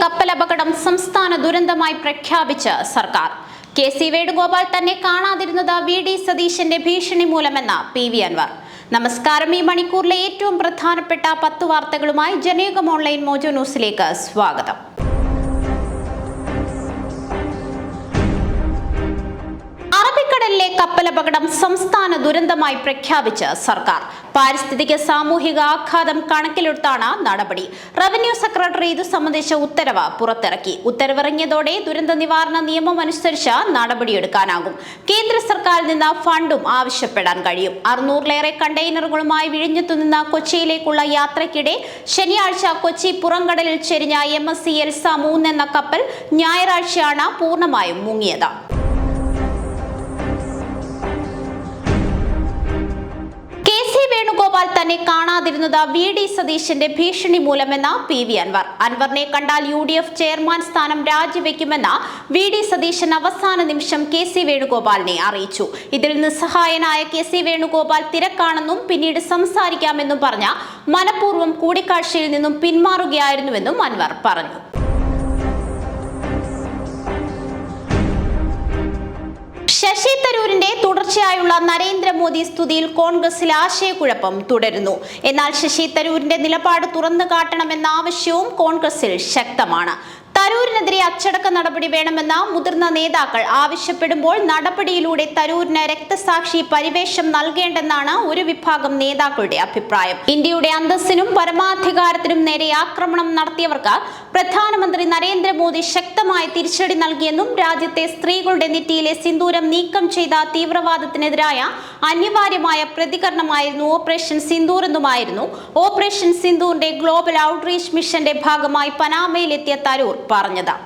കപ്പലപകടം സംസ്ഥാന ദുരന്തമായി പ്രഖ്യാപിച്ച് സർക്കാർ. കെ സി വേണുഗോപാൽ തന്നെ കാണാതിരുന്നത് വി ഡി സതീശന്റെ ഭീഷണി മൂലമെന്ന പി വി അൻവർ. നമസ്കാരം. ഈ മണിക്കൂറിലെ ഏറ്റവും പ്രധാനപ്പെട്ട പത്ത് വാർത്തകളുമായി ജനയുഗം ഓൺലൈൻ മോജോ ന്യൂസിലേക്ക് സ്വാഗതം. അറബിക്കടലിലെ കപ്പലപകടം സംസ്ഥാന ദുരന്തമായി പ്രഖ്യാപിച്ച് സർക്കാർ. പാരിസ്ഥിതിക സാമൂഹിക ആഘാതം കണക്കിലെടുത്താണ് നടപടി. റവന്യൂ സെക്രട്ടറി ഇത് സംബന്ധിച്ച ഉത്തരവ് പുറത്തിറക്കി. ഉത്തരവിറങ്ങിയതോടെ ദുരന്ത നിവാരണ നിയമം അനുസരിച്ച് നടപടിയെടുക്കാനാകും. കേന്ദ്ര സർക്കാരിൽ നിന്ന് ഫണ്ടും ആവശ്യപ്പെടാൻ കഴിയും. അറുന്നൂറിലേറെ കണ്ടെയ്നറുകളുമായി വിഴിഞ്ഞത്തു നിന്ന് കൊച്ചിയിലേക്കുള്ള യാത്രയ്ക്കിടെ ശനിയാഴ്ച കൊച്ചി പുറംകടലിൽ ചെരിഞ്ഞ എം എസ് സി എൽസ മൂന്ന് എന്ന കപ്പൽ ഞായറാഴ്ചയാണ് പൂർണമായും മുങ്ങിയത്. വേണുഗോപാൽ തന്നെ കാണാതിരുന്നത് വി ഡി സതീശന്റെ ഭീഷണി മൂലമെന്ന പി വി അൻവർ. അൻവറിനെ കണ്ടാൽ യു ഡി എഫ് ചെയർമാൻ സ്ഥാനം രാജിവെക്കുമെന്ന വി ഡി സതീശൻ അവസാന നിമിഷം കെ സി വേണുഗോപാലിനെ അറിയിച്ചു. ഇതിൽ നിസ്സഹായനായ കെ സി വേണുഗോപാൽ തിരക്കാണെന്നും പിന്നീട് സംസാരിക്കാമെന്നും പറഞ്ഞ മനഃപൂർവം കൂടിക്കാഴ്ചയിൽ നിന്നും പിന്മാറുകയായിരുന്നുവെന്നും അൻവർ പറഞ്ഞു. ശശി തരൂരിന്റെ തുടർച്ചയായുള്ള നരേന്ദ്രമോദി സ്തുതിയിൽ കോൺഗ്രസിൽ ആശയക്കുഴപ്പം തുടരുന്നു. എന്നാൽ ശശി തരൂരിന്റെ നിലപാട് തുറന്നു കാട്ടണമെന്ന ആവശ്യവും കോൺഗ്രസിൽ ശക്തമാണ്. തരൂരിനെതിരെ അച്ചടക്ക നടപടി വേണമെന്ന മുതിർന്ന നേതാക്കൾ ആവശ്യപ്പെടുമ്പോൾ നടപടിയിലൂടെ തരൂരിന് രക്തസാക്ഷി പരിവേഷം നൽകേണ്ടെന്നാണ് ഒരു വിഭാഗം നേതാക്കളുടെ അഭിപ്രായം. ഇന്ത്യയുടെ അന്തസ്സിനും പരമാധികാരത്തിനും നേരെ ആക്രമണം നടത്തിയവർക്ക് പ്രധാനമന്ത്രി നരേന്ദ്രമോദി ശക്തമായ തിരിച്ചടി നൽകിയെന്നും രാജ്യത്തെ സ്ത്രീകളുടെ നെറ്റിയിലെ സിന്ദൂരം നീക്കം ചെയ്ത തീവ്രവാദത്തിനെതിരായ അനിവാര്യമായ പ്രതികരണമായിരുന്നു ഓപ്പറേഷൻ സിന്ദൂർ എന്നുമായിരുന്നു ഓപ്പറേഷൻ സിന്ദൂറിന്റെ ഗ്ലോബൽ ഔട്ട്റീച്ച് മിഷന്റെ ഭാഗമായി പനാമയിലെത്തിയ തരൂർ പറഞ്ഞത്.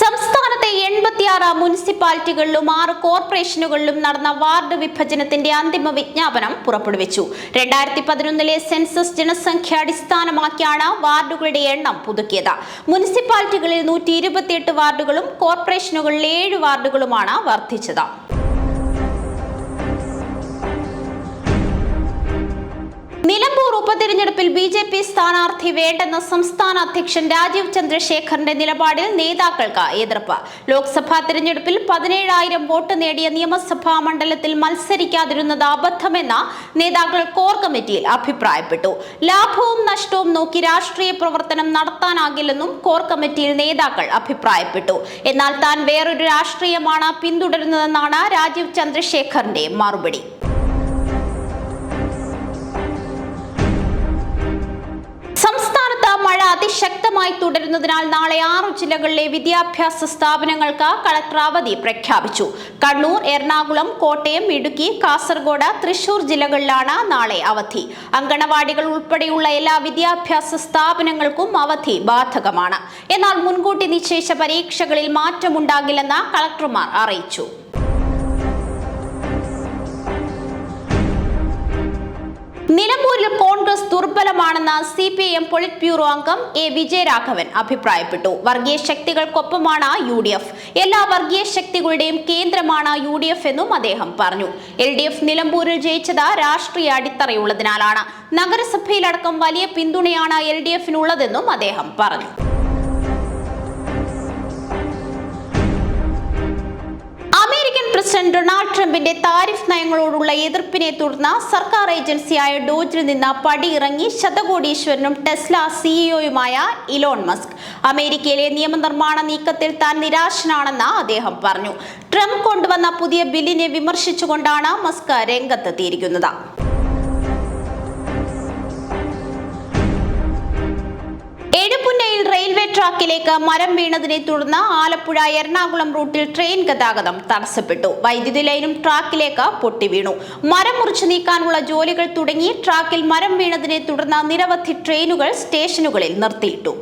സംസ്ഥാനത്തെ എൺപത്തിയാറ് മുനിസിപ്പാലിറ്റികളിലും ആറ് കോർപ്പറേഷനുകളിലും നടന്ന വാർഡ് വിഭജനത്തിന്റെ അന്തിമ വിജ്ഞാപനം പുറപ്പെടുവിച്ചു. രണ്ടായിരത്തി പതിനൊന്നിലെ സെൻസസ് ജനസംഖ്യ അടിസ്ഥാനമാക്കിയാണ് വാർഡുകളുടെ എണ്ണം പുതുക്കിയത്. മുനിസിപ്പാലിറ്റികളിൽ നൂറ്റി വാർഡുകളും കോർപ്പറേഷനുകളിൽ ഏഴ് വാർഡുകളുമാണ് വർദ്ധിച്ചത്. നിലമ്പൂർ ഉപതെരഞ്ഞെടുപ്പിൽ ബി ജെ പി സ്ഥാനാർത്ഥി വേണ്ടെന്ന സംസ്ഥാന അധ്യക്ഷൻ രാജീവ് ചന്ദ്രശേഖറിന്റെ നിലപാടിൽ നേതാക്കൾക്ക് എതിർപ്പ്. ലോക്സഭാ തെരഞ്ഞെടുപ്പിൽ പതിനേഴായിരം വോട്ട് നേടിയ നിയമസഭാ മണ്ഡലത്തിൽ മത്സരിക്കാതിരുന്നത് അബദ്ധമെന്ന നേതാക്കൾ കോർ കമ്മിറ്റിയിൽ അഭിപ്രായപ്പെട്ടു. ലാഭവും നഷ്ടവും നോക്കി രാഷ്ട്രീയ പ്രവർത്തനം നടത്താനാകില്ലെന്നും കോർ കമ്മിറ്റിയിൽ നേതാക്കൾ അഭിപ്രായപ്പെട്ടു. എന്നാൽ താൻ വേറൊരു രാഷ്ട്രീയമാണ് പിന്തുടരുന്നതെന്നാണ് രാജീവ് ചന്ദ്രശേഖറിന്റെ മറുപടി. അതിശക്തമായി തുടരുന്നതിനാൽ നാളെ ആറു ജില്ലകളിലെ വിദ്യാഭ്യാസ സ്ഥാപനങ്ങൾക്ക് കളക്ടർ അവധി പ്രഖ്യാപിച്ചു. കണ്ണൂർ എറണാകുളം കോട്ടയം ഇടുക്കി കാസർഗോഡ് തൃശൂർ ജില്ലകളിലാണ് നാളെ അവധി. അങ്കണവാടികൾ ഉൾപ്പെടെയുള്ള എല്ലാ വിദ്യാഭ്യാസ സ്ഥാപനങ്ങൾക്കും അവധി ബാധകമാണ്. എന്നാൽ മുൻകൂട്ടി നിശ്ചയിച്ച പരീക്ഷകളിൽ മാറ്റമുണ്ടാകില്ലെന്ന് കളക്ടർമാർ അറിയിച്ചു. നിലമ്പൂരിൽ Congress ദുർബലമാണെന്ന് C P M polit bureau അംഗം എ വിജയരാഘവൻ അഭിപ്രായപ്പെട്ടു. വർഗീയ ശക്തികൾക്കൊപ്പമാണ് യു ഡി എഫ് എല്ലാ വർഗീയ ശക്തികളുടെയും കേന്ദ്രമാണ് യു ഡി എഫ് എന്നും അദ്ദേഹം പറഞ്ഞു. എൽ ഡി എഫ് നിലമ്പൂരിൽ ജയിച്ചത് രാഷ്ട്രീയ അടിത്തറയുള്ളതിനാലാണ്. നഗരസഭയിലടക്കം വലിയ പിന്തുണയാണ് എൽ ഡി എഫിനുള്ളതെന്നും അദ്ദേഹം പറഞ്ഞു. പ്രസിഡന്റ് ഡൊണാൾഡ് ട്രംപിന്റെ താരിഫ് നയങ്ങളോടുള്ള എതിർപ്പിനെ തുടർന്ന് സർക്കാർ ഏജൻസിയായ ഡോജിൽ നിന്ന് പടിയിറങ്ങി ശതകോടീശ്വരനും ടെസ്ല സിഇഒയുമായ ഇലോൺ മസ്ക്. അമേരിക്കയിലെ നിയമനിർമ്മാണ നീക്കത്തിൽ താൻ നിരാശനാണെന്ന് അദ്ദേഹം പറഞ്ഞു. ട്രംപ് കൊണ്ടുവന്ന പുതിയ ബില്ലിനെ വിമർശിച്ചുകൊണ്ടാണ് മസ്ക് രംഗത്തെത്തിയിരിക്കുന്നത്. ട്രാക്കിലേക്ക് മരം വീണതിനെ തുടർന്ന് ആലപ്പുഴ എറണാകുളം റൂട്ടിൽ ട്രെയിൻ ഗതാഗതം തടസ്സപ്പെട്ടു. വൈദ്യുതി ലൈനും ട്രാക്കിലേക്ക് പൊട്ടി വീണു. മരം മുറിച്ചു നീക്കാനുള്ള ജോലികൾ തുടങ്ങി ട്രാക്കിൽ മരം വീണതിനെ തുടർന്ന് നിരവധി ട്രെയിനുകൾ സ്റ്റേഷനുകളിൽ നിർത്തിയിട്ടു.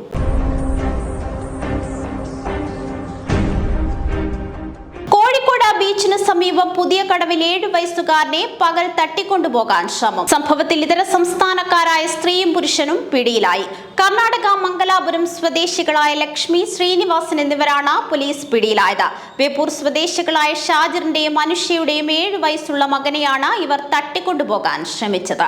ബീച്ചിന് സമീപം പുതിയ കടവിൽ ഏഴു വയസ്സുകാരനെ പകൽ തട്ടിക്കൊണ്ടുപോകാൻ ശ്രമം. സംഭവത്തിൽ ഇതര സംസ്ഥാനക്കാരായ സ്ത്രീയും പുരുഷനും പിടിയിലായി. കർണാടക മംഗലാപുരം സ്വദേശികളായ ലക്ഷ്മി ശ്രീനിവാസൻ എന്നിവരാണ് പോലീസ് പിടിയിലായത്. ബേപ്പൂർ സ്വദേശികളായ ഷാജിറിന്റെയും അനുഷയുടെയും ഏഴു വയസ്സുള്ള മകനെയാണ് ഇവർ തട്ടിക്കൊണ്ടുപോകാൻ ശ്രമിച്ചത്.